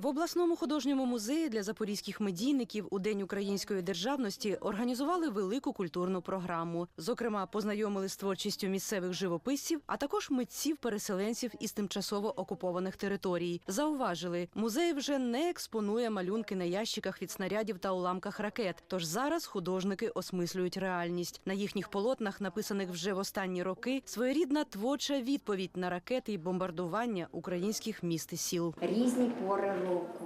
В обласному художньому музеї для запорізьких медійників у День української державності організували велику культурну програму. Зокрема, познайомили з творчістю місцевих живописців, а також митців-переселенців із тимчасово окупованих територій. Зауважили, музей вже не експонує малюнки на ящиках від снарядів та уламках ракет. Тож зараз художники осмислюють реальність. На їхніх полотнах, написаних вже в останні роки, своєрідна творча відповідь на ракети і бомбардування українських міст і сіл. різні пори року.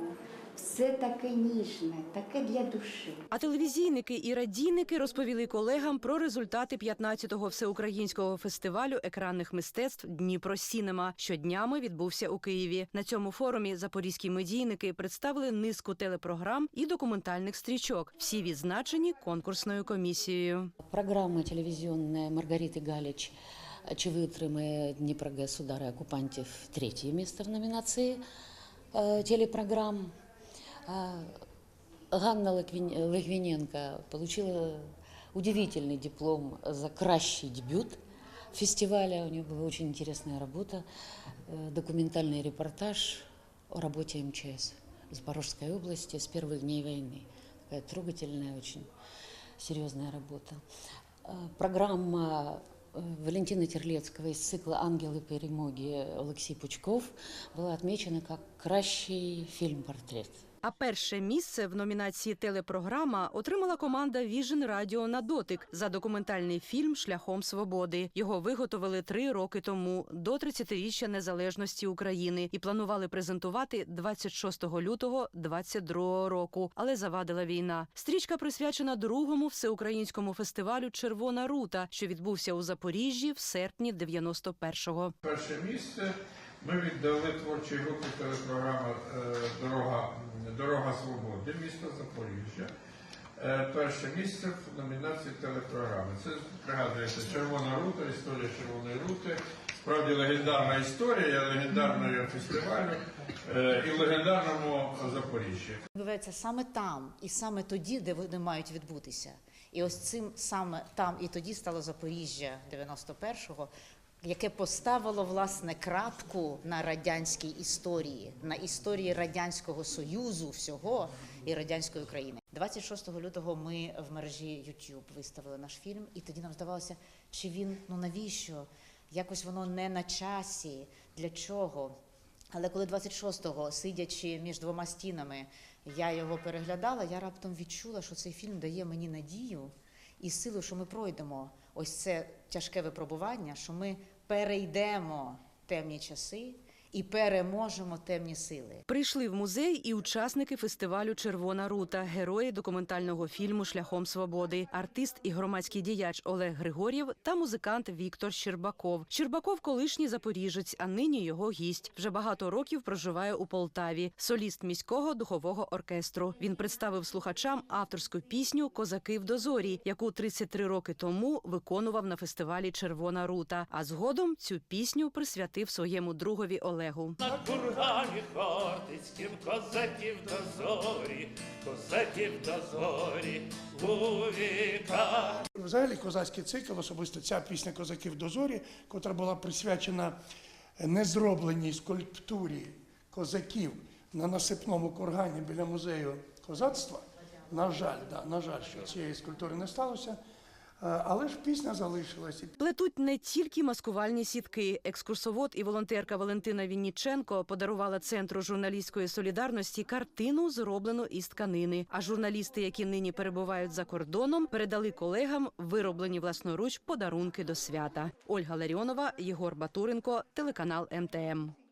Все таке ніжне, таке для душі. А телевізійники і радійники розповіли колегам про результати 15-го всеукраїнського фестивалю екранних мистецтв Дніпро Сінема, що днями відбувся у Києві. На цьому форумі запорізькі медійники представили низку телепрограм і документальних стрічок. Всі відзначені конкурсною комісією. Програма телевізійна Маргарити Галіч «Чи витримає Дніпрогес удари окупантів» третє місце в номінації е, телепрограм. А Ганна Ликвин- Логвиненко получила удивительный диплом за кращий дебют фестиваля. У нее была очень интересная работа, э, документальный репортаж о работе МЧС Запорожской области с первых дней войны. Такая трогательная, очень серьезная работа. Э, Программа э, Валентины Терлецкого из цикла «Ангелы перемоги» Алексей Пучков была отмечена как кращий фильм-портрет. А перше місце в номінації телепрограма отримала команда Vision Radio на дотик за документальний фільм Шляхом свободи. Його виготовили три роки тому до 30-річчя незалежності України і планували презентувати 26 лютого 22 року. Але завадила війна. Стрічка присвячена другому всеукраїнському фестивалю Червона рута, що відбувся у Запоріжжі в серпні 91-го. Перше місце ми віддали творчій групі телепрограма е, Дорога, Дорога Свободи, місто Запоріжжя. Е, Перше місце в номінації телепрограми. Це пригадується Червона рута, історія Червоної рути. Справді легендарна історія легендарного фестивалю е, і легендарному Запоріжжі. відбувається саме там і саме тоді, де вони мають відбутися. І ось цим саме там і тоді стало Запоріжжя 91-го, яке поставило власне крапку на радянській історії, на історії радянського союзу всього і радянської України. 26 лютого ми в мережі YouTube виставили наш фільм, і тоді нам здавалося, чи він ну навіщо? Якось воно не на часі, для чого? Але коли 26-го, сидячи між двома стінами, я його переглядала, я раптом відчула, що цей фільм дає мені надію і силу, що ми пройдемо ось це тяжке випробування, що ми перейдемо темні часи і переможемо темні сили. Прийшли в музей і учасники фестивалю Червона рута, герої документального фільму Шляхом свободи, артист і громадський діяч Олег Григор'єв та музикант Віктор Щербаков. Щербаков колишній запоріжець, а нині його гість. Вже багато років проживає у Полтаві. Соліст міського духового оркестру. Він представив слухачам авторську пісню Козаки в дозорі, яку 33 роки тому виконував на фестивалі Червона рута. А згодом цю пісню присвятив своєму другові Олегу. На кургані хортицьким козаків дозорі, козаків дозорі, у віка. Взагалі козацький цикл, особисто ця пісня Козаків до зорі, котра була присвячена незробленій скульптурі козаків на насипному кургані біля музею козацтва. На жаль, да, на жаль, що цієї скульптури не сталося. Е, Але ж пісня залишилась. Плетуть не тільки маскувальні сітки. Екскурсовод і волонтерка Валентина Вінніченко подарувала центру журналістської солідарності картину, зроблену із тканини. А журналісти, які нині перебувають за кордоном, передали колегам вироблені власноруч подарунки до свята. Ольга Ларіонова, Єгор Батуренко, телеканал МТМ.